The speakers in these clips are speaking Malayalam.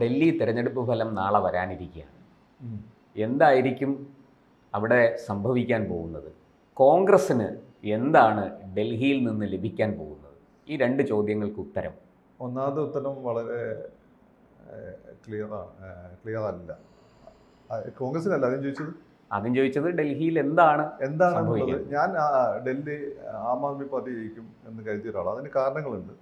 ഡൽഹി തിരഞ്ഞെടുപ്പ് ഫലം നാളെ വരാനിരിക്കുകയാണ്. എന്തായിരിക്കും അവിടെ സംഭവിക്കാൻ പോകുന്നത്? കോൺഗ്രസ്സിന് എന്താണ് ഡൽഹിയിൽ നിന്ന് ലഭിക്കാൻ പോകുന്നത്? ഈ രണ്ട് ചോദ്യങ്ങൾക്ക് ഉത്തരം. ഒന്നാമത് ഉത്തരം വളരെ ക്ലിയർ ക്ലിയർ അല്ല. കോൺഗ്രസിനല്ല ആദ്യം ചോദിച്ചത്? ആദ്യം ചോദിച്ചത് ഡൽഹിയിൽ എന്താണ് എന്താണെന്നുള്ളത് സംഭവിക്കുന്നത്? ഞാൻ ഡൽഹി ആം ആദ്മി പാർട്ടി ജയിക്കും എന്ന് കരുതിയ ഒരാളാണ്. അതിന് കാരണങ്ങളുണ്ട്.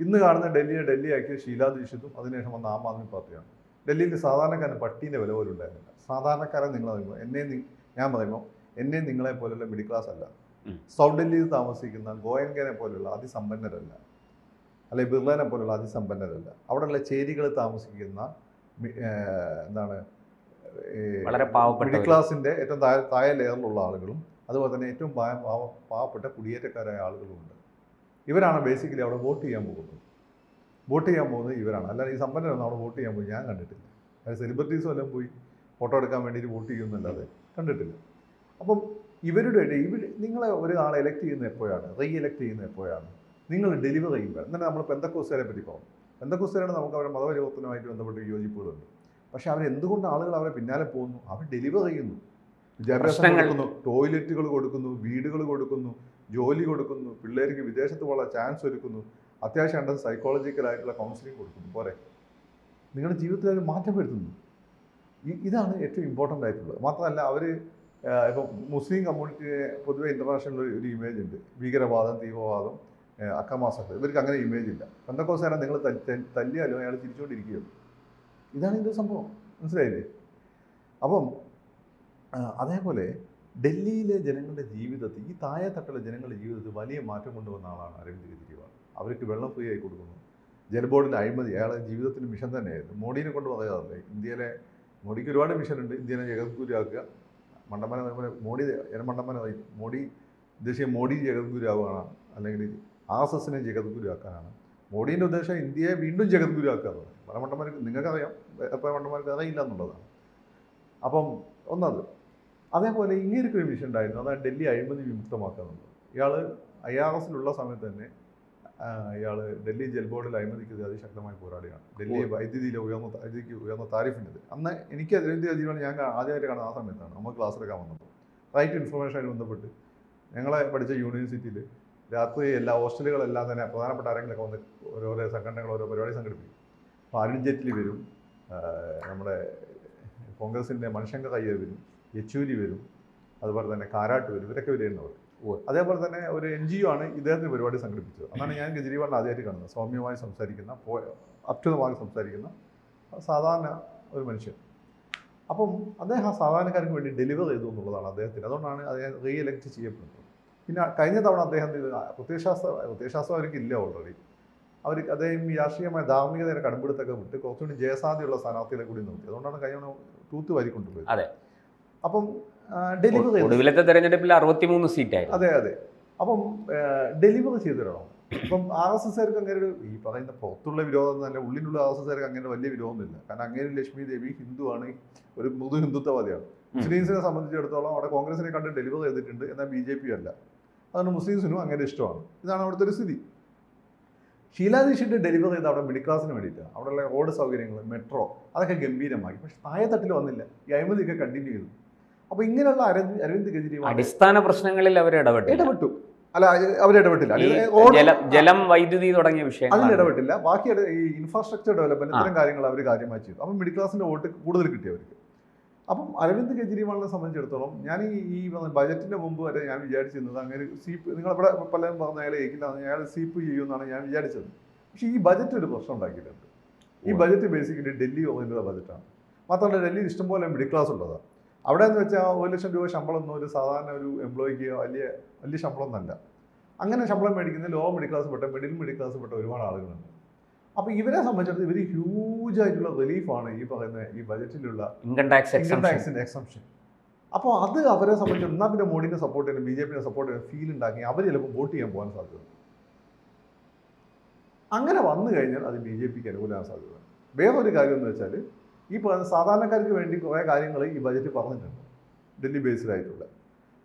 ഇന്ന് കാണുന്ന ഡൽഹിയെ ഡൽഹി ആക്കിയ ഷീലാ ദീക്ഷിതും അതിനുശേഷം വന്ന ആം ആദ്മി പാർട്ടിയാണ്. ഡൽഹിയിൽ സാധാരണക്കാരൻ പട്ടീന്റെ വില പോലും ഉണ്ടായിരുന്നില്ല. സാധാരണക്കാരൻ നിങ്ങൾ പറയുമ്പോൾ എന്നെ ഞാൻ പറയുമ്പോൾ എന്നെ നിങ്ങളെ പോലുള്ള മിഡിൽ ക്ലാസ് അല്ല. സൗത്ത് ഡൽഹിയിൽ താമസിക്കുന്ന ഗോയൻകനെ പോലുള്ള അതിസമ്പന്നരല്ല. അല്ലെ ബിർളനെ പോലുള്ള അതിസമ്പന്നരല്ല. അവിടെയുള്ള ചേരികളിൽ താമസിക്കുന്ന എന്താണ് വളരെ പാവപ്പെട്ട മിഡിൽ ക്ലാസിന്റെ ഏറ്റവും താഴെ താഴെ ലെയറിലുള്ള ആളുകളും അതുപോലെ തന്നെ ഏറ്റവും പാവ- പാവ- പാവപ്പെട്ട കുടിയേറ്റക്കാരായ ആളുകളും ഉണ്ട് ഇവരാണ് ബേസിക്കലി അവിടെ വോട്ട് ചെയ്യാൻ പോകുന്നത്. വോട്ട് ചെയ്യാൻ പോകുന്നത് ഇവരാണ്. അല്ലാതെ ഈ സമ്പന്നരൊന്നും അവിടെ വോട്ട് ചെയ്യാൻ പോയി. ഞാൻ കണ്ടിട്ടില്ല. അതായത് സെലിബ്രിറ്റീസും എല്ലാം പോയി ഫോട്ടോ എടുക്കാൻ വേണ്ടിയിട്ട് വോട്ട് ചെയ്യുമെന്നല്ലാതെ കണ്ടിട്ടില്ല. അപ്പം ഇവരുടെ ഇടയിൽ ഇവർ നിങ്ങളെ ഒരാളെ എലക്ട് ചെയ്യുന്നത് എപ്പോഴാണ്? റീ എലക്ട് ചെയ്യുന്നത് എപ്പോഴാണ്? നിങ്ങൾ ഡെലിവർ ചെയ്യുമ്പോൾ. എന്നാൽ നമ്മൾ പെന്തക്കോസ്തുകാരെ പറ്റി പോകും പെന്തക്കോസ്തുകാരാണ് നമുക്ക് അവരുടെ മതപരിവർത്തനമായിട്ട് ബന്ധപ്പെട്ട് വിയോജിപ്പുകളുണ്ട് പക്ഷെ അവരെന്തുകൊണ്ട് ആളുകൾ അവരെ പിന്നാലെ പോകുന്നു? അവർ ഡെലിവർ ചെയ്യുന്നു. വിദ്യാഭ്യാസം കൊടുക്കുന്നു ടോയ്ലറ്റുകൾ കൊടുക്കുന്നു വീടുകൾ കൊടുക്കുന്നു ജോലി കൊടുക്കുന്നു പിള്ളേർക്ക് വിദേശത്ത് പോകാൻ ചാൻസ് ഒരുക്കുന്നു അത്യാവശ്യം സൈക്കോളജിക്കൽ ആയിട്ടുള്ള കൗൺസിലിംഗ് കൊടുക്കുന്നു. പോരെ. നിങ്ങളുടെ ജീവിതത്തിൽ ഒരു മാറ്റം വരുത്തുന്നു. ഇതാണ് ഏറ്റവും ഇമ്പോർട്ടന്റ് ആയിട്ടുള്ളത്. മാത്രമല്ല അവർ ഇപ്പം മുസ്ലിം കമ്മ്യൂണിറ്റിയെ പൊതുവെ ഇന്റർനാഷണൽ ഒരു ഇമേജ് ഉണ്ട്. ഭീകരവാദം തീവ്രവാദം ഏഹ് ഇവർക്ക് അങ്ങനെ ഇമേജ് ഇല്ല. പെന്തക്കോസാരം നിങ്ങൾ തല്ലിയാലും അയാൾ തിരിച്ചുകൊണ്ടിരിക്കുകയുള്ളൂ ഇതാണ് ഇതിന്റെ സംഭവം. മനസ്സിലായില്ലേ? അപ്പം അതേപോലെ ഡൽഹിയിലെ ജനങ്ങളുടെ ജീവിതത്തിൽ ഈ താഴെ തട്ടുള്ള ജനങ്ങളുടെ ജീവിതത്തിൽ വലിയ മാറ്റം കൊണ്ടുവന്ന ആളാണ് അരവിന്ദ് കെജ്രിവാൾ. അവർക്ക് വെള്ളം ഫ്രീ ആയി കൊടുക്കുന്നു. ജലബോർഡിന്റെ അഴിമതി അയാളെ ജീവിതത്തിന്റെ മിഷൻ തന്നെയായിരുന്നു. മോഡീനെ കൊണ്ട് പറയാറില്ലേ ഇന്ത്യയിലെ മോഡിക്ക് ഒരുപാട് മിഷൻ ഉണ്ട്. ഇന്ത്യനെ ജഗദ്ഗുരുവാക്കുക. മണ്ടമ്മന മോഡി മണ്ടമ്മന മോഡി ഉദ്ദേശിച്ച മോഡി ജഗദ്ഗുരുവാണ് അല്ലെങ്കിൽ ആർ എസ് എസിനെ ജഗദ്ഗുരുവാക്കാനാണ്. മോഡീന്റെ ഉദ്ദേശം ഇന്ത്യയെ വീണ്ടും ജഗദ്ഗുരുവാക്കുക എന്നുള്ളത് പല മണ്ടന്മാർക്ക് നിങ്ങൾക്കറിയാം. പല മണ്ടന്മാർക്ക് അറിയില്ല എന്നുള്ളതാണ്. അപ്പം ഒന്നത് അതേപോലെ ഇങ്ങനെയൊക്കെ ഒരു വിഷയം ഉണ്ടായിരുന്നു. അതാണ് ഡൽഹി അഴിമതി വിമുക്തമാക്കുക എന്നുള്ളത് ഇയാൾ ഐ ആർ എസിലുള്ള സമയത്ത് തന്നെ ഇയാൾ ഡൽഹി ജൽ ബോർഡിൽ അഴിമതിക്കെതിരെ അതിശക്തമായി പോരാടുകയാണ് ഡൽഹി വൈദ്യുതിയിലെ ഉയർന്ന വൈദ്യുതിക്ക് ഉയർന്ന താരിഫിന്റെ അന്ന് എനിക്ക് അതിന്റെ അധികം ഞാൻ ആദ്യമായിട്ട് കാണുന്ന ആ സമയത്താണ് നമ്മൾ ക്ലാസ്സിലൊക്കെ വന്നപ്പോൾ റൈറ്റ് ഇൻഫർമേഷനുമായി ബന്ധപ്പെട്ട് ഞങ്ങളെ പഠിച്ച യൂണിവേഴ്സിറ്റിയിൽ രാത്രി എല്ലാ ഹോസ്റ്റലുകളെല്ലാം തന്നെ പ്രധാനപ്പെട്ട ആരെങ്കിലുമൊക്കെ വന്ന് ഓരോരോ സംഘടനകൾ ഓരോ പരിപാടി സംഘടിപ്പിക്കും. അപ്പോൾ അരുൺ ജെറ്റ്ലി വരും നമ്മുടെ കോൺഗ്രസിന്റെ മനുഷ്യങ്ക അയ്യർ വരും. യെച്ചൂരി വരും അതുപോലെ തന്നെ കാരാട്ട് വരും ഇവരൊക്കെ വരുന്നവർ. അതേപോലെ തന്നെ ഒരു എൻ ജി ഒ ആണ് ഇദ്ദേഹത്തിന് പരിപാടി സംഘടിപ്പിച്ചത്. അതാണ് ഞാൻ കെജ്രിവാളിനെ ആദ്യമായിട്ട് കാണുന്നത്. സൗമ്യമായി സംസാരിക്കുന്ന ദ സംസാരിക്കുന്ന സാധാരണ ഒരു മനുഷ്യൻ. അപ്പം അദ്ദേഹം ആ സാധാരണക്കാർക്ക് വേണ്ടി ഡെലിവർ ചെയ്തു എന്നുള്ളതാണ് അദ്ദേഹത്തിന്. അതുകൊണ്ടാണ് അദ്ദേഹം റീ എലക്ട് ചെയ്യപ്പെടുന്നത്. പിന്നെ കഴിഞ്ഞ തവണ അദ്ദേഹം ഇത് പ്രത്യയശാസ്ത്ര പ്രത്യയശാസ്ത്രം അവർക്ക് ഇല്ല ഓൾറെഡി അവർ അദ്ദേഹം ഈ രാഷ്ട്രീയമായ ധാർമ്മികതയുടെ കടുംപിടുത്തൊക്കെ വിട്ട് കുറച്ചുകൂടി ജയസാധ്യതയുള്ള സ്ഥാനാർത്ഥികളെ കൂടി നിർത്തി. അതുകൊണ്ടാണ് കഴിഞ്ഞ തൂത്ത് വാരിക്കൊണ്ടുപോയത്. അതെ. അപ്പം ഡെലിവർ ചെയ്തു. ഒടുവിലത്തെ തെരഞ്ഞെടുപ്പിൽ സീറ്റ് സീറ്റായിരുന്നു. അതെ അതെ. അപ്പം ഡെലിവർ ചെയ്തിടണം. അപ്പം ആർ എസ് എസ്കാർക്ക് അങ്ങനെ ഒരു ഈ പറയുന്ന പുറത്തുള്ള വിരോധം എന്നല്ല ഉള്ളിലുള്ള ആർ എസ് എസ്കാർക്ക് അങ്ങനെ വലിയ വിരോധമൊന്നുമില്ല കാരണം അങ്ങനെ ലക്ഷ്മി ദേവി ഹിന്ദുവാണ് ഒരു മൃദു ഹിന്ദുത്വവാദിയാണ്. മുസ്ലിംസിനെ സംബന്ധിച്ചിടത്തോളം അവിടെ കോൺഗ്രസിനെ കണ്ട് ഡെലിവർ ചെയ്തിട്ടുണ്ട് എന്നാൽ ബി ജെ പി അല്ല. അതുകൊണ്ട് മുസ്ലിംസിനും അങ്ങനെ ഇഷ്ടമാണ്. ഇതാണ് അവിടുത്തെ ഒരു സ്ഥിതി. ഷീലാ ഡെലിവർ ചെയ്ത് അവിടെ മിഡിൽ ക്ലാസ്സിന് വേണ്ടിയിട്ടാണ്. അവിടെയുള്ള റോഡ് സൗകര്യങ്ങൾ മെട്രോ അതൊക്കെ ഗംഭീരമായി. പക്ഷെ താഴെത്തട്ടിൽ വന്നില്ല. ഈ അഴിമതിയൊക്കെ കണ്ടിന്യൂ ചെയ്തു. അപ്പോൾ ഇങ്ങനെയുള്ള അരവിന്ദ് കെജ്രിവാൾ അടിസ്ഥാന പ്രശ്നങ്ങളിൽ അവർ ഇടപെട്ടു ഇടപെട്ടു. അല്ല അവർ ഇടപെട്ടില്ല. ജലം വൈദ്യുതി തുടങ്ങിയ വിഷയം അതിൽ ഇടപെട്ടില്ല. ബാക്കി ഈ ഇൻഫ്രാസ്ട്രക്ചർ ഡെവലപ്മെന്റ് ഇത്തരം കാര്യങ്ങൾ അവർ കാര്യമായി ചെയ്തു. അപ്പം മിഡിൽ ക്ലാസിന്റെ വോട്ട് കൂടുതൽ കിട്ടി അവർക്ക്. അപ്പം അരവിന്ദ് കെജ്രിവാളിനെ സംബന്ധിച്ചിടത്തോളം ഞാൻ ഈ ബജറ്റിന്റെ മുമ്പ് വരെ ഞാൻ വിചാരിച്ചിരുന്നത് അങ്ങനെ സീപ്പ് നിങ്ങൾ അവിടെ പലരും പറഞ്ഞ അയാൾ ഏക്കില്ല അയാൾ സീപ്പ് ചെയ്യുമെന്നാണ് ഞാൻ വിചാരിച്ചത്. പക്ഷേ ഈ ബജറ്റ് ഒരു പ്രശ്നം ഉണ്ടാക്കിയിട്ടുണ്ട്. ഈ. ബജറ്റ് ബേസിക്കലി ഡൽഹി ഓറിയന്റഡ് ബജറ്റാണ് മാത്രമല്ല ഡൽഹിയിൽ ഇഷ്ടംപോലെ മിഡിൽ ക്ലാസ് ഉള്ളതാണ് അവിടെ എന്ന് വെച്ചാൽ ഒരു ലക്ഷം രൂപ ശമ്പളം ഒന്നും ഒരു സാധാരണ ഒരു എംപ്ലോയിക്ക് വലിയ വലിയ ശമ്പളം അല്ല അങ്ങനെ ശമ്പളം മേടിക്കുന്ന ലോ മിഡിൽ ക്ലാസ് പെട്ട മിഡിൽ മിഡിൽ ക്ലാസ് പെട്ട ഒരുപാട് ആളുകളുണ്ട്. അപ്പോൾ ഇവരെ സംബന്ധിച്ചിടത്തോളം ഇവർ ഹ്യൂജ് ആയിട്ടുള്ള റിലീഫാണ് ഈ പറയുന്ന ഈ ബജറ്റിലുള്ള ഇൻകം ടാക്സ് ഇൻകം ടാക്സിന്റെ എക്സംഷൻ അപ്പോൾ അത് അവരെ സംബന്ധിച്ച് എന്നാൽ പിന്നെ മോഡിന്റെ സപ്പോർട്ട് ചെയ്യുന്ന ബി ജെ പിനെ സപ്പോർട്ട് ചെയ്യുന്ന ഫീൽ ഉണ്ടാക്കി അവർ ചിലപ്പോൾ വോട്ട് ചെയ്യാൻ പോകാൻ സാധ്യത അങ്ങനെ വന്നു കഴിഞ്ഞാൽ അത് ബി ജെ പിക്ക് അനുകൂലമാകാൻ സാധ്യത വേറൊരു കാര്യം എന്ന് വെച്ചാൽ ഈ സാധാരണക്കാർക്ക് വേണ്ടി കുറേ കാര്യങ്ങൾ ഈ ബജറ്റ് പറഞ്ഞിട്ടുണ്ട്. ഡൽഹി ബേസ്ഡായിട്ടുള്ള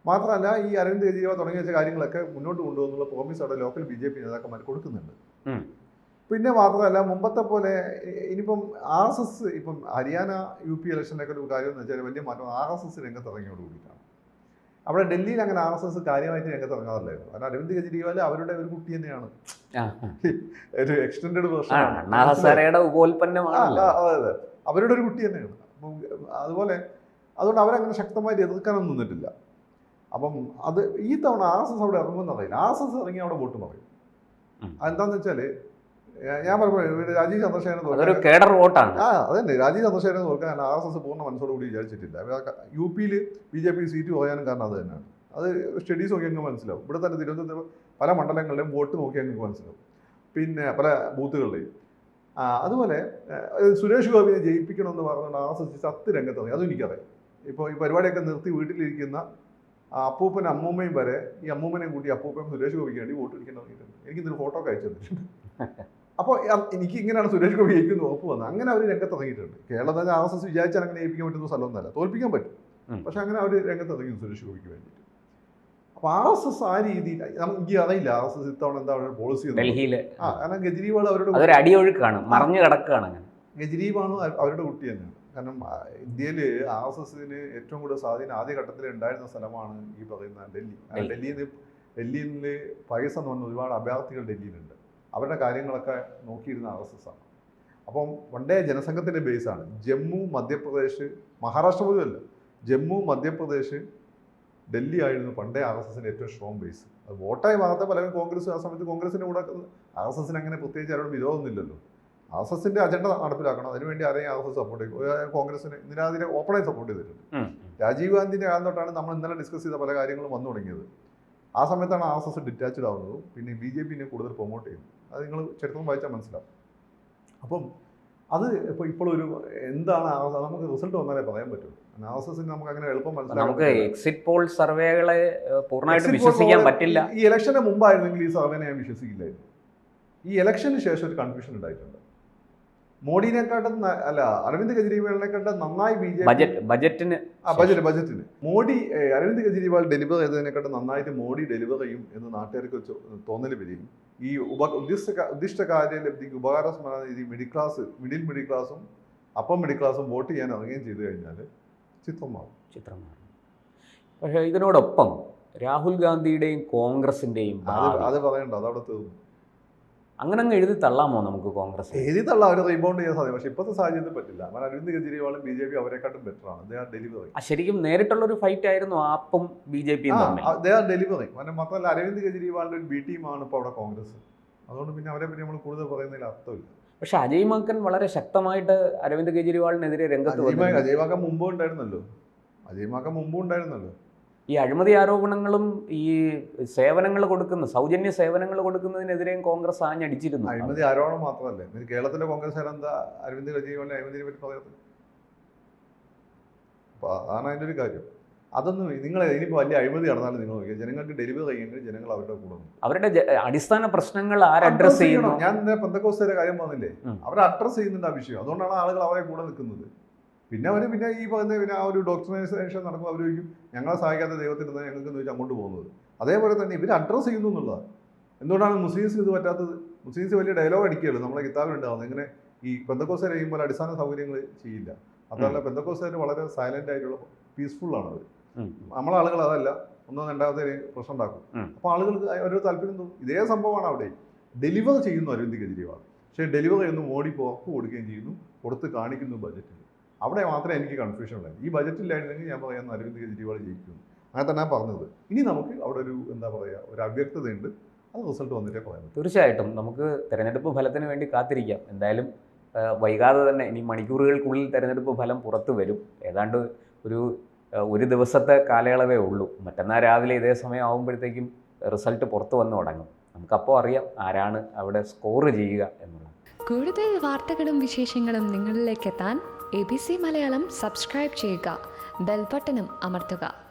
മാത്രമല്ല ഈ അരവിന്ദ് കെജ്രിവാൾ തുടങ്ങി വെച്ച കാര്യങ്ങളൊക്കെ മുന്നോട്ട് കൊണ്ടുപോകുന്നുള്ള പ്രോമിസ് അവിടെ ലോക്കൽ ബി ജെ പി നേതാക്കന്മാർ കൊടുക്കുന്നുണ്ട്. പിന്നെ മാത്രമല്ല മുമ്പത്തെ പോലെ ഇനിയിപ്പം ആർ എസ് എസ് ഇപ്പം ഹരിയാന യു പി ഇലക്ഷനിലൊക്കെ ഒരു കാര്യം എന്ന് വെച്ചാൽ വലിയ മാറ്റം ആർ എസ് എസ് രംഗത്ത് ഇറങ്ങിയോട് കൂടിയിട്ടാണ്. അവിടെ ഡൽഹിയിൽ അങ്ങനെ ആർ എസ് എസ് കാര്യമായിട്ട് രംഗത്ത് ഇറങ്ങാറില്ലായിരുന്നു. കാരണം അരവിന്ദ് കെജ്രിവാൾ അവരുടെ ഒരു കുട്ടി തന്നെയാണ്. ഒരു എക്സ്റ്റൻഡ് വേർഷൻ അതെ അതെ. അവരുടെ ഒരു കുട്ടി തന്നെയാണ്. അപ്പം അതുപോലെ അതുകൊണ്ട് അവരങ്ങനെ ശക്തമായിട്ട് എതിർക്കാനൊന്നും നിന്നിട്ടില്ല. അപ്പം അത് ഈ തവണ ആർ എസ് എസ് അവിടെ ഇറങ്ങുമെന്ന് അറിയില്ല. ആർ എസ് എസ് ഇറങ്ങി അവിടെ വോട്ട് പറയും. അതെന്താന്ന് വെച്ചാൽ ഞാൻ പറഞ്ഞു രാജീവ് ചന്ദ്രശേഖരൻ തോൽക്കാൻ ആ അതന്നെ. രാജീവ് ചന്ദ്രശേഖരൻ തോൽക്കാൻ ആർ എസ് എസ് പൂർണ മനസ്സോടുകൂടി വിചാരിച്ചിട്ടില്ല. യു പിയിൽ ബി ജെ പി സീറ്റ് പോയാനും കാരണം അത് തന്നെയാണ്. അത് സ്റ്റഡീസ് നോക്കി അങ്ങ് മനസ്സിലാവും. ഇവിടെ തന്നെ തിരുവനന്തപുരത്ത് പല മണ്ഡലങ്ങളിലും വോട്ട് നോക്കി അങ്ങ് മനസ്സിലാവും. പിന്നെ പല ബൂത്തുകളിലെയും. അതുപോലെ സുരേഷ് ഗോപിയെ ജയിപ്പിക്കണമെന്ന് പറഞ്ഞുകൊണ്ട് ആർ എസ് എസ് ചത്ത് രംഗത്ത് അതും എനിക്കറിയാം. ഇപ്പോൾ ഈ പരിപാടിയൊക്കെ നിർത്തി വീട്ടിലിരിക്കുന്ന അപ്പൂപ്പൻ അപ്പൂപ്പനും അമ്മൂമ്മയും വരെ ഈ അമ്മൂമ്മനെയും കൂട്ടി അപ്പൂപ്പനും സുരേഷ് ഗോപിക്ക് വേണ്ടി വോട്ട് പിടിക്കാൻ തുടങ്ങിയിട്ടുണ്ട് എനിക്ക് ഇന്നൊരു ഫോട്ടോ ഒക്കെ അയച്ചു തന്നിട്ടുണ്ട്. അപ്പോൾ എനിക്ക് ഇങ്ങനെയാണ് സുരേഷ് ഗോപി ജയിക്കുന്ന ഉറപ്പ് വന്നത്. അങ്ങനെ അവർ രംഗത്ത് ഇറങ്ങിയിട്ടുണ്ട്. കേരളത്തിൽ ആർ എസ് എസ് വിചാരിച്ചാൽ അങ്ങനെ ജയിപ്പിക്കാൻ പറ്റുന്ന സ്ഥലമൊന്നുമല്ല. തോൽപ്പിക്കാൻ പറ്റും. പക്ഷെ അങ്ങനെ അവർ രംഗത്ത് ഇറങ്ങി സുരേഷ് ഗോപിക്ക് വേണ്ടിയിട്ട്. അപ്പോൾ ആർ എസ് എസ് ആ രീതിയിൽ നമുക്ക് അറിയില്ല ആർ എസ് എസ് ഇത്തവണ എന്താ അവരുടെ പോളിസി ഡൽഹിയിൽ ആ കാരണം കെജ്രിവാൾ അവരുടെ അതൊരു അടിയൊഴുക്കാണ് മറിഞ്ഞു കിടക്കുകയാണ് കെജ്രിവാളും അവരുടെ കുട്ടി തന്നെയാണ്. കാരണം ഇന്ത്യയിൽ ആർ എസ് എസിന് ഏറ്റവും കൂടുതൽ സ്വാധീനം ആദ്യഘട്ടത്തിൽ ഉണ്ടായിരുന്ന സ്ഥലമാണ് ഈ പറയുന്ന ഡൽഹി. ഡൽഹിയിൽ നിന്ന് ഡൽഹിയിൽ നിന്ന് പൈസ എന്ന് പറഞ്ഞ ഒരുപാട് അഭയാർത്ഥികൾ ഡൽഹിയിലുണ്ട്. അവരുടെ കാര്യങ്ങളൊക്കെ നോക്കിയിരുന്ന ആർ എസ് എസ് ആണ്. അപ്പം പണ്ടേ ജനസംഘത്തിന്റെ ബേസാണ് ജമ്മു മധ്യപ്രദേശ് മഹാരാഷ്ട്ര പോലും അല്ല ജമ്മു മധ്യപ്രദേശ് ഡൽഹി ആയിരുന്നു പണ്ടേ ആർ എസ് എസിന്റെ ഏറ്റവും സ്ട്രോങ് ബേസ് അത് വോട്ടായി ഭാഗത്തെ പലരും കോൺഗ്രസ് ആ സമയത്ത് കോൺഗ്രസിന്റെ കൂടെ ആർ എസ് എസിന് അങ്ങനെ പ്രത്യേകിച്ച് ആരോടും വിരോധമൊന്നുമില്ലല്ലോ. ആർ എസ് എസിന്റെ അജണ്ട നടപ്പിലാക്കണം. അതിനുവേണ്ടി ആരെയും ആർ എസ് എസ് സപ്പോർട്ട് ചെയ്യും. കോൺഗ്രസിന് ഇന്ദിരാഗാന്ധിനെ ഓപ്പണായി സപ്പോർട്ട് ചെയ്തിട്ടുണ്ട്. രാജീവ് ഗാന്ധിന്റെ കാലം തൊട്ടാണ് നമ്മൾ ഇന്നലെ ഡിസ്കസ് ചെയ്ത പല കാര്യങ്ങളും വന്നു തുടങ്ങിയത്. ആ സമയത്താണ് ആർ എസ് എസ് ഡിറ്റാച്ച്ഡ് ആവുന്നതും പിന്നെ ബി ജെ പിനെ കൂടുതൽ പ്രൊമോട്ട് ചെയ്യും അത് നിങ്ങൾ ചരിത്രം വായിച്ചാൽ മനസ്സിലാവും. അപ്പം അത് ഇപ്പോൾ ഇപ്പോഴൊരു എന്താണ് ആർ എസ് നമുക്ക് റിസൾട്ട് വന്നാലേ പറയാൻ പറ്റും. എസ് നമുക്ക് അങ്ങനെ എളുപ്പം നമുക്ക് എക്സിറ്റ് പോൾ സർവേകളെ പൂർണമായിട്ട് വിശ്വസിക്കാൻ പറ്റില്ല. ഈ ഇലക്ഷന് മുമ്പായിരുന്നെങ്കിൽ ഈ സർവേനെ ഞാൻ വിശ്വസിക്കില്ലായിരുന്നു. ഈ ഇലക്ഷന് ശേഷം ഒരു കൺഫ്യൂഷൻ ഉണ്ടായിട്ടുണ്ട്. മോഡിനെക്കാട്ടും അല്ല അരവിന്ദ് കെജ്രിവാളിനെക്കാട്ടും നന്നായി ബി ജെ ബജറ്റ് ബജറ്റിന് ആ ബജറ്റ് ബജറ്റിന്. മോഡി അരവിന്ദ് കെജ്രിവാൾ ഡെലിവർ ചെയ്തതിനെക്കാട്ടും നന്നായിട്ട് മോഡി ഡെലിവർ ചെയ്യും എന്ന് നാട്ടുകാർക്ക് തോന്നൽ വരികയും ഈ ഉപ ഉദ്ദിഷ്ട ഉദ്ദിഷ്ട കാര്യലബ്ധിക്ക് ഉപകാരസ്മരണ രീതി മിഡിൽ ക്ലാസ് മിഡിൽ മിഡിൽ ക്ലാസും അപ്പർ മിഡിൽ ക്ലാസും വോട്ട് ചെയ്യാൻ ഇറങ്ങുകയും ചെയ്തു കഴിഞ്ഞാൽ ചിത്രം മാറും ചിത്രമാണ് പക്ഷേ ഇതിനോടൊപ്പം രാഹുൽ ഗാന്ധിയുടെയും കോൺഗ്രസിന്റെയും അത് പറയണ്ട അതവിടെ തീർന്നു. അങ്ങനെ അങ്ങ് എഴുതി തള്ളാമോ നമുക്ക് കോൺഗ്രസ്? എഴുതി തള്ളാം അവർ റീബൗണ്ട് ചെയ്യാൻ സാധ്യത പക്ഷേ ഇപ്പോഴത്തെ സാഹചര്യത്തിൽ പറ്റില്ല. അങ്ങനെ അരവിന്ദ് കെജ്രിവാളും ബി ജെ പി അവരെക്കാട്ടും ബെറ്റർ ആണ്. ദേ ആർ ഡെലിവറി ആ ശരിക്കും നേരിട്ടുള്ള ഒരു ഫൈറ്റ് ആയിരുന്നു ആപ്പും B J P they are delivery കാരണം മാത്രമല്ല അരവിന്ദ് കെജ്രിവാളിന്റെ ഒരു ബി ടീമാണ് ഇപ്പോൾ അവിടെ കോൺഗ്രസ്. അതുകൊണ്ട് പിന്നെ അവരെ പിന്നെ നമ്മൾ കൂടുതൽ പറയുന്നതിൽ അർത്ഥമില്ല. പക്ഷെ അജയ് മാക്കൻ വളരെ ശക്തമായിട്ട് അരവിന്ദ് കെജ്രിവാളിനെതിരെ രംഗത്ത് അജയ്മാ അജയ് മാക്കൻ മുമ്പും ഉണ്ടായിരുന്നല്ലോ. അജയ്മാക്ക മുമ്പ് ഉണ്ടായിരുന്നല്ലോ. ഈ അഴിമതി ആരോപണങ്ങളും ഈ സേവനങ്ങൾ കൊടുക്കുന്ന സൗജന്യ സേവനങ്ങൾ കൊടുക്കുന്നതിനെതിരെയും കോൺഗ്രസ് ആഞ്ഞടിച്ചിരുന്നു. അഴിമതി ആരോപണം മാത്രമല്ലേ. കേരളത്തിലെ കോൺഗ്രസ് എന്താ അരവിന്ദ് കെജ്രിവാളിനെ അഴിമതിയെ പറ്റി പറയാത്തത് അപ്പൊ അതാണ് അതിന്റെ ഒരു കാര്യം. അതൊന്നും നിങ്ങൾ ഇനിയിപ്പോൾ വലിയ അഴിമതി നടന്നാലും നിങ്ങൾ നോക്കിയാൽ ജനങ്ങൾക്ക് ഡെലിവറി ചെയ്യുമെങ്കിൽ ജനങ്ങൾ അവരുടെ കൂടെ അവരുടെ അടിസ്ഥാന പ്രശ്നങ്ങൾ ആര് അഡ്രസ് ചെയ്യണം. ഞാൻ പന്തക്കോസ്തയുടെ കാര്യം പറഞ്ഞില്ലേ? അവർ അഡ്രസ് ചെയ്യുന്നുണ്ട് ആ വിഷയം. അതുകൊണ്ടാണ് ആളുകൾ അവരെ കൂടെ നിൽക്കുന്നത്. പിന്നെ അവർ പിന്നെ ഈ പറയുന്ന പിന്നെ ആ ഒരു ഡോക്ടറൈസേഷൻ നടക്കുമ്പോൾ അവർ ചോദിക്കും ഞങ്ങളെ സഹായിക്കാത്ത ദൈവത്തിന് തന്നെ ഞങ്ങൾക്ക് ചോദിച്ചാൽ അങ്ങോട്ട് പോകുന്നത്. അതേപോലെ തന്നെ ഇവർ അഡ്രസ് ചെയ്യുന്നു എന്നുള്ളതാണ്. എന്തുകൊണ്ടാണ് മുസ്ലിംസ് ഇത് പറ്റാത്തത്? മുസ്ലിംസ് വലിയ ഡയലോഗ് അടിക്കുകയുള്ളൂ നമ്മളെ കിതാബിലുണ്ടാവുന്നത് ഇങ്ങനെ ഈ പെന്തക്കോസ്തരെ ചെയ്യുമ്പോൾ അടിസ്ഥാന സൗകര്യങ്ങൾ ചെയ്യില്ല. അതല്ല പെന്തക്കോസ്തർ വളരെ സൈലന്റ് ആയിട്ടുള്ള പീസ്ഫുൾ ആണ് അവർ. നമ്മളെ ആളുകൾ അതല്ല. ഒന്നും രണ്ടാമത്തെ പ്രശ്നം ഉണ്ടാക്കും. അപ്പോൾ ആളുകൾക്ക് ഒരു താല്പര്യം തോന്നും. ഇതേ സംഭവമാണ് അവിടെ. ഡെലിവർ ചെയ്യുന്നു അരവിന്ദ് കെജ്രിവാൾ. പക്ഷേ ഡെലിവർ ചെയ്യുന്നു മോഡി ഉറപ്പ് കൊടുക്കുകയും ചെയ്യുന്നു. കൊടുത്ത് കാണിക്കുന്നു ബജറ്റിൽ അവിടെ മാത്രമേ എനിക്ക് കൺഫ്യൂഷൻ ഉണ്ടായിരുന്നു ഈ ബജറ്റിലായിരുന്നെങ്കിൽ ഞാൻ പറയുന്ന അരവിന്ദ് കെജ്രിവാൾ ജയിക്കുന്നു അങ്ങനെ തന്നെ പറഞ്ഞത്. ഇനി നമുക്ക് അവിടെ ഒരു എന്താ പറയുക ഒരു അവ്യക്തതയുണ്ട്. അത് റിസൾട്ട് വന്നിട്ടേ പറയാം തീർച്ചയായിട്ടും. നമുക്ക് തെരഞ്ഞെടുപ്പ് ഫലത്തിന് വേണ്ടി കാത്തിരിക്കാം. എന്തായാലും വൈകാതെ തന്നെ ഇനി മണിക്കൂറുകൾക്കുള്ളിൽ തെരഞ്ഞെടുപ്പ് ഫലം പുറത്തു വരും. ഏതാണ്ട് ഒരു ഒരു ദിവസത്തെ കാലയളവേ ഉള്ളൂ. മറ്റന്നാൾ രാവിലെ ഇതേ സമയം ആകുമ്പോഴത്തേക്കും റിസൾട്ട് പുറത്തു വന്ന് തുടങ്ങും. നമുക്കപ്പോൾ അറിയാം ആരാണ് അവിടെ സ്കോർ ചെയ്യുക എന്നുള്ളത്. കൂടുതൽ വാർത്തകളും വിശേഷങ്ങളും നിങ്ങളിലേക്ക് എത്താൻ A B C Malayalam subscribe ചെയ്യുക. ബെൽബട്ടനും അമർത്തുക.